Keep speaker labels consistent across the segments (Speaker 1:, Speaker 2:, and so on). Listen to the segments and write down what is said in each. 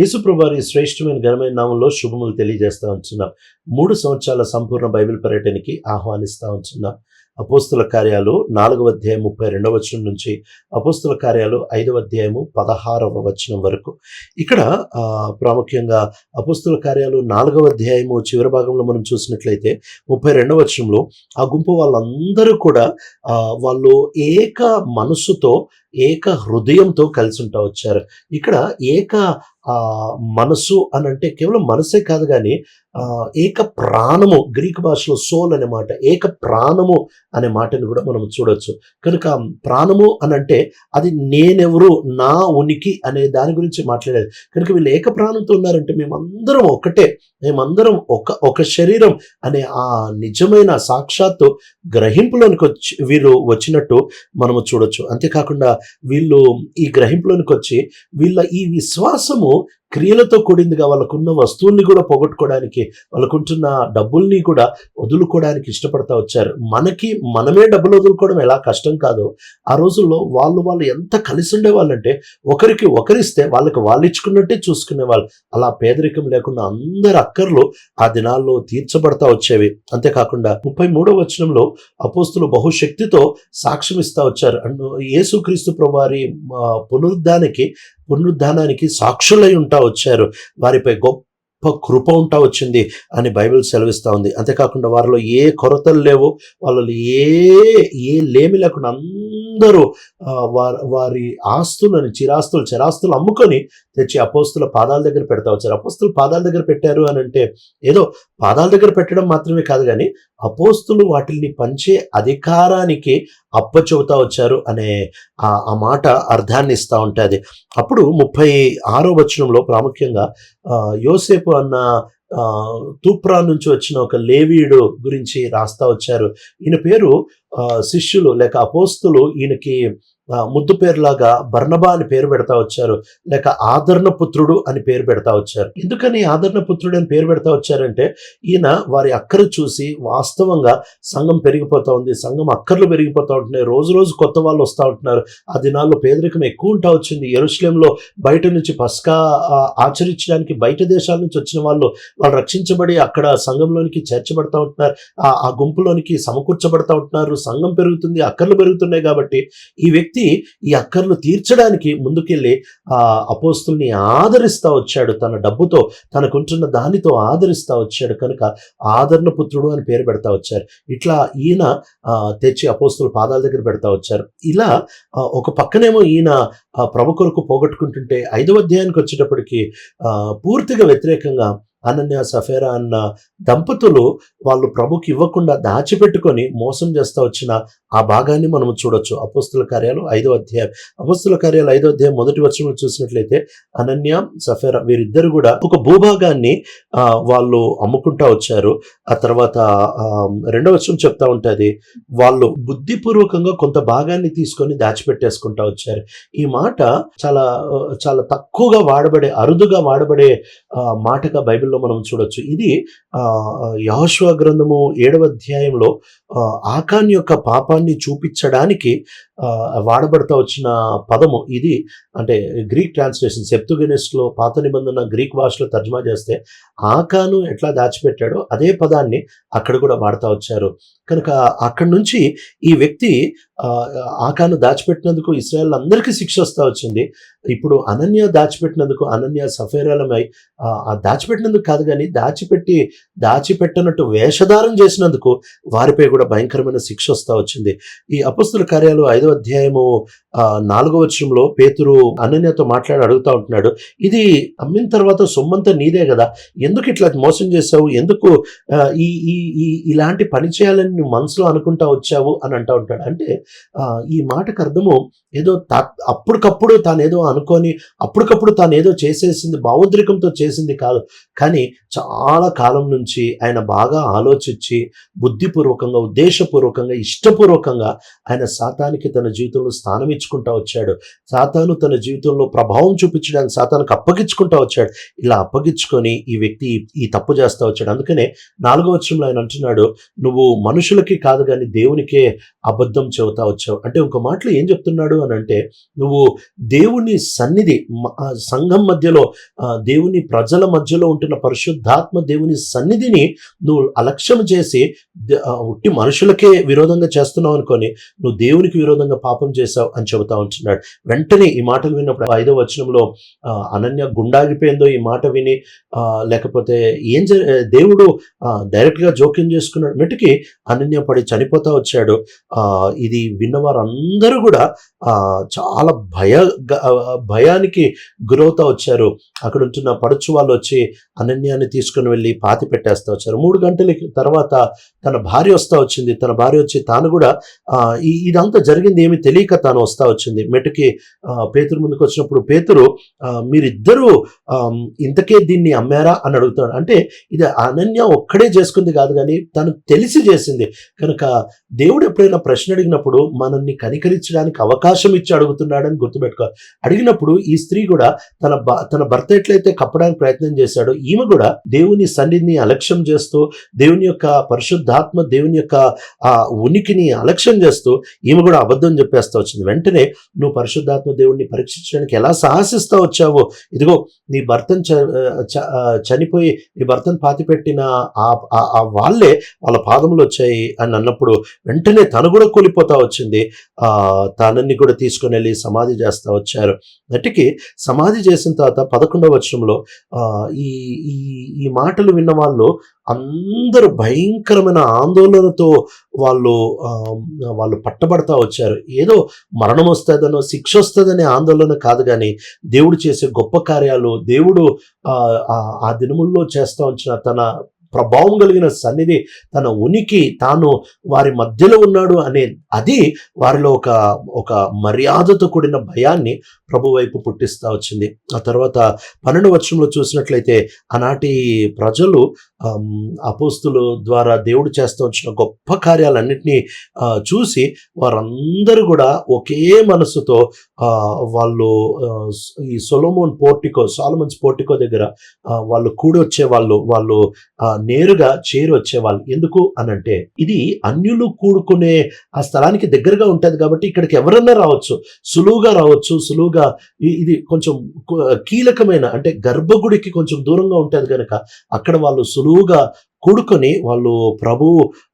Speaker 1: యేసుప్రభువారి శ్రేష్టమైన ఘనమైన నామంలో శుభములు తెలియజేస్తూ ఉంటున్నాం. మూడు సంవత్సరాల సంపూర్ణ బైబిల్ పర్యటనకి ఆహ్వానిస్తూ ఉంటున్నాం. అపోస్తుల కార్యాలు నాలుగవ అధ్యాయం ముప్పై రెండవ వచనం నుంచి అపోస్తుల కార్యాలు ఐదవ అధ్యాయము పదహారవ వచనం వరకు. ఇక్కడ ప్రాముఖ్యంగా అపోస్తుల కార్యాలు నాలుగవ అధ్యాయము చివరి భాగంలో మనం చూసినట్లయితే ముప్పై రెండవ వచనంలో ఆ గుంపు వాళ్ళందరూ కూడా వాళ్ళు ఏక మనసుతో ఏక హృదయంతో కలిసి ఉంటా వచ్చారు. ఇక్కడ ఏక మనసు అని అంటే కేవలం మనసే కాదు కానీ ఏక ప్రాణము గ్రీక్ భాషలో సోల్ అనే మాట ఏక ప్రాణము అనే మాటని కూడా మనం చూడొచ్చు. కనుక ప్రాణము అని అంటే అది నేనెవరు నా ఉనికి అనే దాని గురించి మాట్లాడేది. కనుక వీళ్ళు ఏక ప్రాణంతో ఉన్నారంటే మేమందరం ఒకటే మేమందరం ఒక ఒక శరీరం అనే ఆ నిజమైన సాక్షాత్తు గ్రహింపులోనికి వచ్చి వీళ్ళు వచ్చినట్టు మనము చూడొచ్చు. అంతేకాకుండా వీళ్ళు ఈ గ్రహింపులోనికి వచ్చి వీళ్ళ ఈ విశ్వాసము క్రియలతో కూడిందిగా వాళ్ళకున్న వస్తువుల్ని కూడా పోగొట్టుకోవడానికి వాళ్ళకుంటున్న డబ్బుల్ని కూడా వదులుకోవడానికి ఇష్టపడతా వచ్చారు. మనకి మనమే డబ్బులు వదులుకోవడం ఎలా కష్టం కాదో ఆ రోజుల్లో వాళ్ళు వాళ్ళు ఎంత కలిసి ఉండేవాళ్ళంటే ఒకరికి ఒకరిస్తే వాళ్ళకి వాళ్ళు ఇచ్చుకున్నట్టే చూసుకునేవాళ్ళు అలా పేదరికం లేకుండా అందరి అక్కర్లు ఆ దినాల్లో తీర్చబడతా వచ్చేవి. అంతేకాకుండా ముప్పై మూడో వచనంలో అపోస్తులు బహుశక్తితో సాక్ష్యం ఇస్తా వచ్చారు. అండ్ యేసుక్రీస్తు ప్రభువారి ఆ, పునరుద్ధానికి పునరుద్ధానానికి సాక్షులై ఉంటా వచ్చారు. వారిపై గొప్ప కృప ఉంటా వచ్చింది అని బైబిల్ సెలవిస్తూ ఉంది. అంతేకాకుండా వారిలో ఏ కొరతలు లేవు. వాళ్ళలో ఏ ఏ లేమి లేకుండా అందరూ వారి వారి ఆస్తులను చిరాస్తులు చిరాస్తులు అమ్ముకొని తెచ్చి అపోస్తుల పాదాల దగ్గర పెడతా వచ్చారు అపోస్తుల పాదాల దగ్గర పెట్టారు అని అంటే ఏదో పాదాల దగ్గర పెట్టడం మాత్రమే కాదు కానీ అపోస్తులు వాటిని పంచే అధికారానికి అప్పచెబుతా వచ్చారు అనే ఆ ఆ మాట అర్థాన్ని ఇస్తా ఉంటుంది. అప్పుడు ముప్పై ఆరో వచనంలో ప్రాముఖ్యంగా యోసేపు అన్న ఆ, తూప్రా నుంచి వచ్చిన ఒక లేవీయుడు గురించి రాస్తా వచ్చారు. ఈయన పేరు శిష్యులు లేక అపోస్తులు ఈయనకి ముద్దు పేరులాగా బర్ణబా అని పేరు పెడతా వచ్చారు. లేక ఆదరణ పుత్రుడు అని పేరు పెడతా వచ్చారు. ఎందుకని ఆదరణ పుత్రుడు అని పేరు పెడతా వచ్చారంటే ఈయన వారి అక్కరు చూసి వాస్తవంగా సంఘం పెరిగిపోతూ ఉంది సంఘం అక్కర్లు పెరిగిపోతూ ఉంటున్నాయి రోజు రోజు కొత్త వాళ్ళు వస్తూ ఉంటున్నారు. ఆ దినాల్లో పేదరికం ఎక్కువ ఉంటా వచ్చింది. ఎరుశ్లేంలో బయట నుంచి పస్కా ఆచరించడానికి బయట దేశాల నుంచి వచ్చిన వాళ్ళు వాళ్ళు రక్షించబడి అక్కడ సంఘంలోనికి చేర్చబడతా ఉంటున్నారు. ఆ గుంపులోనికి సమకూర్చబడతా ఉంటున్నారు. సంఘం పెరుగుతుంది అక్కర్లు పెరుగుతున్నాయి కాబట్టి ఈ వ్యక్తి ఈ అక్కర్లు తీర్చడానికి ముందుకెళ్ళి ఆ అపోస్తుల్ని ఆదరిస్తా వచ్చాడు. తన డబ్బుతో తనకుంటున్న దానితో ఆదరిస్తా వచ్చాడు. కనుక ఆదరణ పుత్రుడు అని పేరు పెడతా వచ్చారు. ఇట్లా ఈయన తెచ్చి అపోస్తుల పాదాల దగ్గర పెడతా వచ్చారు. ఇలా ఒక పక్కనేమో ఈయన ప్రభు కొరకు పోగొట్టుకుంటుంటే ఐదవ అధ్యాయానికి వచ్చేటప్పటికి పూర్తిగా వ్యతిరేకంగా అనన్య సఫేరా అన్న దంపతులు వాళ్ళు ప్రభుకి ఇవ్వకుండా దాచిపెట్టుకొని మోసం చేస్తా వచ్చిన ఆ భాగాన్ని మనం చూడొచ్చు. అపోస్తుల కార్యాలు ఐదో అధ్యాయం. అపోస్తుల కార్యాలు ఐదో అధ్యాయం మొదటి వచనంలో చూసినట్లయితే అనన్య సఫేరా వీరిద్దరు కూడా ఒక భూభాగాన్ని ఆ, వాళ్ళు అమ్ముకుంటా వచ్చారు. ఆ తర్వాత ఆ, రెండవ వచనం చెప్తా ఉంటుంది. వాళ్ళు బుద్ధిపూర్వకంగా కొంత భాగాన్ని తీసుకొని దాచిపెట్టేసుకుంటా వచ్చారు. ఈ మాట చాలా చాలా తక్కువగా వాడబడే అరుదుగా వాడబడే ఆ, మాటగా బైబిల్లో మనం చూడొచ్చు. ఇది ఆ, గ్రంథము ఏడవ అధ్యాయంలో ఆకాన్ యొక్క పాపాన్ని చూపించడానికి ఆ, వాడబడతా వచ్చిన పదము ఇది. అంటే గ్రీక్ ట్రాన్స్లేషన్ సెప్తుగెనెస్లో పాత నిబంధన గ్రీక్ భాషలో తర్జుమా చేస్తే ఆకాను ఎట్లా దాచిపెట్టాడో అదే పదాన్ని అక్కడ కూడా వాడుతూ వచ్చారు. కనుక అక్కడి నుంచి ఈ వ్యక్తి ఆ, ఆకాను దాచిపెట్టినందుకు ఇస్రాయల్ అందరికీ శిక్ష వస్తూ వచ్చింది. ఇప్పుడు అనన్య దాచిపెట్టినందుకు అనన్య సఫేరాలమై ఆ, ఆ దాచిపెట్టినందుకు కాదు కానీ దాచిపెట్టి దాచిపెట్టనట్టు వేషధారం చేసినందుకు వారిపై కూడా భయంకరమైన శిక్ష వస్తూ వచ్చింది. ఈ అపస్తుల కార్యాలు ఐదో అధ్యాయము నాలుగో వచ్చంలో పేతురు అనన్యతో మాట్లాడి అడుగుతా ఉంటున్నాడు. ఇది అమ్మిన తర్వాత సొమ్మంతా నీదే కదా? ఎందుకు ఇట్లా మోసం చేసావు ఎందుకు ఈ ఈ ఇలాంటి పని చేయాలని నువ్వు మనసులో అనుకుంటా వచ్చావు అని అంటా ఉంటాడు. అంటే ఈ మాటకు అర్థము ఏదో తా అప్పటికప్పుడు తానేదో అనుకొని అప్పటికప్పుడు తానేదో చేసేసింది భావోద్రికంతో చేసింది కాదు. కానీ చాలా కాలం నుంచి ఆయన బాగా ఆలోచించి బుద్ధిపూర్వకంగా ఉద్దేశపూర్వకంగా ఇష్టపూర్వకంగా ఆయన సాతానికి తన జీవితంలో స్థానం ఇచ్చుకుంటా వచ్చాడు. సాతాను తన జీవితంలో ప్రభావం చూపించడానికి సాతానికి అప్పగించుకుంటా వచ్చాడు. ఇలా అప్పగించుకొని ఈ వ్యక్తి ఈ- తప్పు చేస్తా వచ్చాడు. అందుకనే నాలుగో వచ్చంలో ఆయన అంటున్నాడు నువ్వు మనుషులకి కాదు కానీ దేవునికే అబద్ధం చెబుతా వచ్చావు. అంటే ఇంకో మాటలో ఏం చెప్తున్నాడు అని అంటే నువ్వు దేవుని సన్నిధి సంఘం మధ్యలో దేవుని ప్రజల మధ్యలో ఉంటున్న పరిశుద్ధాత్మ దేవుని సన్నిధిని నువ్వు అలక్ష్యం చేసి ఉట్టి మనుషులకే విరోధంగా చేస్తున్నావు అనుకొని నువ్వు దేవునికి విరోధంగా పాపం చేశావు అని చెబుతా ఉంటున్నాడు. వెంటనే ఈ మాటలు విన్నప్పుడు ఐదో వచనంలో ఆ, అనన్య గుండాగిపోయిందో ఈ మాట విని లేకపోతే ఏం జరి దేవుడు డైరెక్ట్గా డైరెక్ట్గా జోక్యం చేసుకున్నాడు. మెట్టుకి అనన్య పడి చనిపోతా వచ్చాడు. ఆ, ఇది విన్నవారందరూ కూడా చాలా భయ భయానికి గురవుతా వచ్చారు. అక్కడ ఉంటున్న పడుచు వాళ్ళు వచ్చి అనన్యాన్ని తీసుకుని వెళ్ళి పాతి పెట్టేస్తా వచ్చారు. మూడు గంటల తర్వాత తన భార్య వస్తా వచ్చింది తన భార్య వచ్చి తాను కూడా ఇదంతా జరిగింది ఏమి తెలియక తాను వస్తా వచ్చింది. మెట్టుకి ఆ, పేతురు ముందుకు వచ్చినప్పుడు పేతురు మీరిద్దరూ ఇంతకే దీన్ని అమ్మారా అని అడుగుతాడు. అంటే ఇది అనన్య ఒక్కడే చేసుకుంది కాదు కానీ తను తెలిసి చేసింది. కనుక దేవుడు ఎప్పుడైనా ప్రశ్న అడిగినప్పుడు మనల్ని కనికరించడానికి అవకాశం ఇచ్చి అడుగుతున్నాడని గుర్తుపెట్టుకోవాలి. అడిగినప్పుడు ఈ స్త్రీ కూడా తన తన భర్త ఎట్లయితే కప్పడానికి ప్రయత్నం చేశాడో ఈమె కూడా దేవుని సన్నిధిని అలక్ష్యం చేస్తూ దేవుని యొక్క పరిశుద్ధాత్మ దేవుని యొక్క ఆ ఉనికిని అలక్ష్యం చేస్తూ ఈమె కూడా అబద్ధం చెప్పేస్తా వచ్చింది. వెంటనే నువ్వు పరిశుద్ధాత్మ దేవుడిని పరీక్షించడానికి ఎలా సాహసిస్తా వచ్చావో? ఇదిగో నీ భర్తను చ- చనిపోయి నీ భర్తను పాతిపెట్టిన ఆ ఆ- వాళ్ళే వాళ్ళ పాదములు వచ్చాయి అని అన్నప్పుడు వెంటనే తను కూడా కూలిపోతా వచ్చింది. ఆ తనని కూడా తీసుకుని వెళ్ళి సమాధి చేస్తా వచ్చారు. నటికి సమాధి చేసిన తర్వాత పదకొండవ వచనంలో ఆ, ఈ ఈ ఈ మాటలు విన్న వాళ్ళు అందరూ భయంకరమైన ఆందోళనతో వాళ్ళు ఆ, వాళ్ళు పట్టబడతా వచ్చారు. ఏదో మరణం వస్తుందనో శిక్ష వస్తుందనే ఆందోళన కాదు కానీ దేవుడు చేసే గొప్ప కార్యాలు దేవుడు ఆ, ఆ- ఆ దినముల్లో చేస్తా వచ్చిన తన ప్రభావం కలిగిన సన్నిధి తన ఉనికి తాను వారి మధ్యలో ఉన్నాడు అనే అది వారిలో ఒక ఒక మర్యాదతో కూడిన భయాన్ని ప్రభు వైపు పుట్టిస్తా వచ్చింది. ఆ తర్వాత పన్నెండు వర్షంలో చూసినట్లయితే ఆనాటి ప్రజలు అపోస్తులు ద్వారా దేవుడు చేస్తూ వచ్చిన గొప్ప కార్యాలన్నింటినీ చూసి వారందరూ కూడా ఒకే మనసుతో వాళ్ళు ఈ సొలోమోన్ పోర్టికో సాలమన్స్ పోర్టికో దగ్గర వాళ్ళు కూడి వచ్చే వాళ్ళు వాళ్ళు నేరుగా చేరి వచ్చేవాళ్ళు. ఎందుకు అనంటే ఇది అన్యులు కూడుకునే ఆ స్థలానికి దగ్గరగా ఉంటుంది కాబట్టి ఇక్కడికి ఎవరన్నా రావచ్చు. సులువుగా రావచ్చు. సులువుగా ఇది కొంచెం కీలకమైన అంటే గర్భగుడికి కొంచెం దూరంగా ఉంటుంది కనుక అక్కడ వాళ్ళు సులువుగా కూడుకొని వాళ్ళు ప్రభు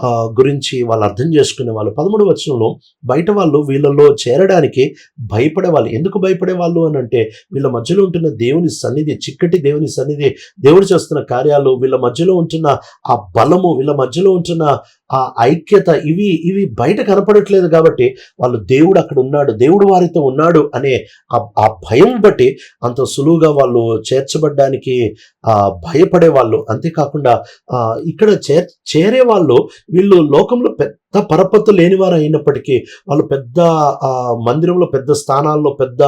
Speaker 1: ఆ, గురించి వాళ్ళు అర్థం చేసుకునే వాళ్ళు పదమూడు వచనంలో బయట వాళ్ళు వీళ్ళలో చేరడానికి భయపడే వాళ్ళు ఎందుకు భయపడే వాళ్ళు అని అంటే వీళ్ళ మధ్యలో ఉంటున్న దేవుని సన్నిధి చిక్కటి దేవుని సన్నిధి దేవుడు చేస్తున్న కార్యాలు వీళ్ళ మధ్యలో ఉంటున్న ఆ బలము వీళ్ళ మధ్యలో ఉంటున్న ఆ ఐక్యత ఇవి ఇవి బయట కనపడట్లేదు కాబట్టి వాళ్ళు దేవుడు అక్కడ ఉన్నాడు దేవుడు వారితో ఉన్నాడు అనే ఆ భయం బట్టి అంత సులువుగా వాళ్ళు చేర్చబడ్డానికి ఆ భయపడే వాళ్ళు అంతేకాకుండా ఇక్కడ చే చేరే వాళ్ళు వీళ్ళు లోకంలో పెద్ద పరపత్తు లేనివారు అయినప్పటికీ వాళ్ళు పెద్ద ఆ, మందిరంలో పెద్ద స్థానాల్లో పెద్ద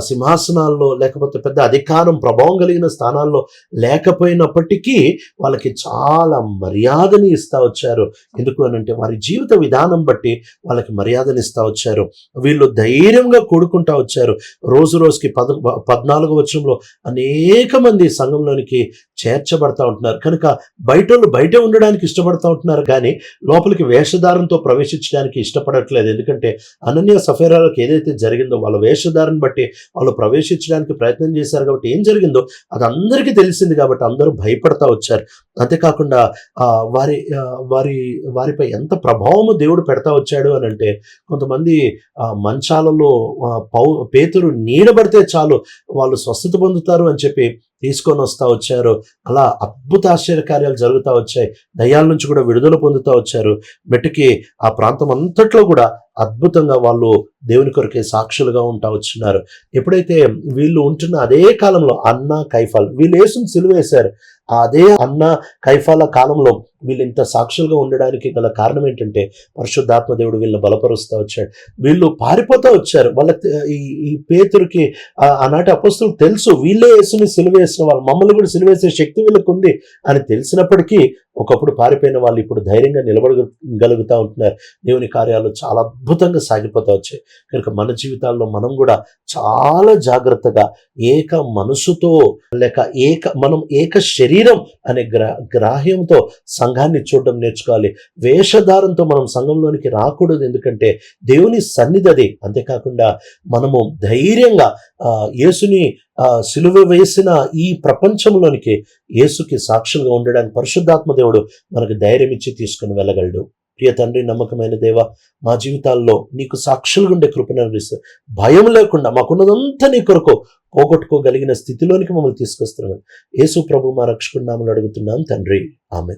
Speaker 1: సింహాసనాల్లో లేకపోతే పెద్ద అధికారం ప్రభావం కలిగిన స్థానాల్లో లేకపోయినప్పటికీ వాళ్ళకి చాలా మర్యాదని ఇస్తా వచ్చారు. ఎందుకు అని అంటే వారి జీవిత విధానం బట్టి వాళ్ళకి మర్యాదని ఇస్తా వచ్చారు. వీళ్ళు ధైర్యంగా కూడుకుంటా వచ్చారు. రోజు రోజుకి పద పద్నాలుగు వచ్చంలో అనేక మంది సంఘంలోనికి చేర్చబడతా ఉంటున్నారు. కనుక బయట వాళ్ళు బయట ఉండడానికి ఇష్టపడతా ఉంటున్నారు. కానీ లోపలికి వేషధారంతో ప్రవేశించడానికి ఇష్టపడట్లేదు. ఎందుకంటే అనన్య సఫేరాలకు ఏదైతే జరిగిందో వాళ్ళ వేషధారను బట్టి వాళ్ళు ప్రవేశించడానికి ప్రయత్నం చేశారు కాబట్టి ఏం జరిగిందో అది అందరికీ తెలిసింది కాబట్టి అందరూ భయపడతా వచ్చారు. అంతేకాకుండా వారి వారి వారిపై ఎంత ప్రభావము దేవుడు పెడతా వచ్చాడు అని అంటే కొంతమంది మంచాలలో పౌ పేతురు నీడబడితే చాలు వాళ్ళు స్వస్థత పొందుతారు అని చెప్పి తీసుకొని వస్తూ వచ్చారు. అలా అద్భుత ఆశ్చర్యకార్యాలు జరుగుతూ వచ్చాయి. దయ్యాల నుంచి కూడా విడుదల పొందుతూ వచ్చారు. మెట్టుకి ఆ ప్రాంతం అంతట్లో కూడా అద్భుతంగా వాళ్ళు దేవుని కొరకే సాక్షులుగా ఉంటా వచ్చినారు. ఎప్పుడైతే వీళ్ళు ఉంటున్న అదే కాలంలో అన్న కైఫాల్ వీళ్ళు వేసుని సిలువేశారు. అదే అన్న కైఫాల కాలంలో వీళ్ళు ఇంత సాక్షులుగా ఉండడానికి గల కారణం ఏంటంటే పరిశుద్ధాత్మ దేవుడు వీళ్ళని బలపరుస్తూ వచ్చాడు. వీళ్ళు పారిపోతూ వచ్చారు. వాళ్ళ ఈ ఈ పేతురికి ఆ- ఆనాటి అపస్తులు తెలుసు వీళ్ళే యేసుని సిలువేసిన వాళ్ళు మమ్మల్ని కూడా సిలువేసే శక్తి వీళ్ళకు ఉంది అని తెలిసినప్పటికీ ఒకప్పుడు పారిపోయిన వాళ్ళు ఇప్పుడు ధైర్యంగా నిలబడగలుగుతూ ఉంటున్నారు. దేవుని కార్యాలు చాలా అద్భుతంగా సాగిపోతూ వచ్చాయి. కనుక మన జీవితాల్లో మనం కూడా చాలా జాగ్రత్తగా ఏక మనసుతో లేక ఏక మనం ఏక శరీరం అనే గ్రా గ్రాహ్యంతో సంఘాన్ని చూడడం నేర్చుకోవాలి. వేషధారంతో మనం సంఘంలోనికి రాకూడదు. ఎందుకంటే దేవుని సన్నిధి అది. అంతేకాకుండా మనము ధైర్యంగా యేసుని సిలువ వేసిన ఈ ప్రపంచంలోనికి యేసుకి సాక్షులుగా ఉండడానికి పరిశుద్ధాత్మ దేవుడు మనకు ధైర్యం ఇచ్చి తీసుకుని వెళ్ళగలడు. ప్రియ తండ్రి నమ్మకమైన దేవ మా జీవితాల్లో నీకు సాక్షులుగా ఉండే కృపను అందిస్తూ భయం లేకుండా మాకున్నదంతా నీ కొరకు పోగొట్టుకోగలిగిన స్థితిలోనికి మమ్మల్ని తీసుకొస్తున్నాం యేసు ప్రభు మా రక్షకుడు నామలు అడుగుతున్నాం తండ్రి. ఆమె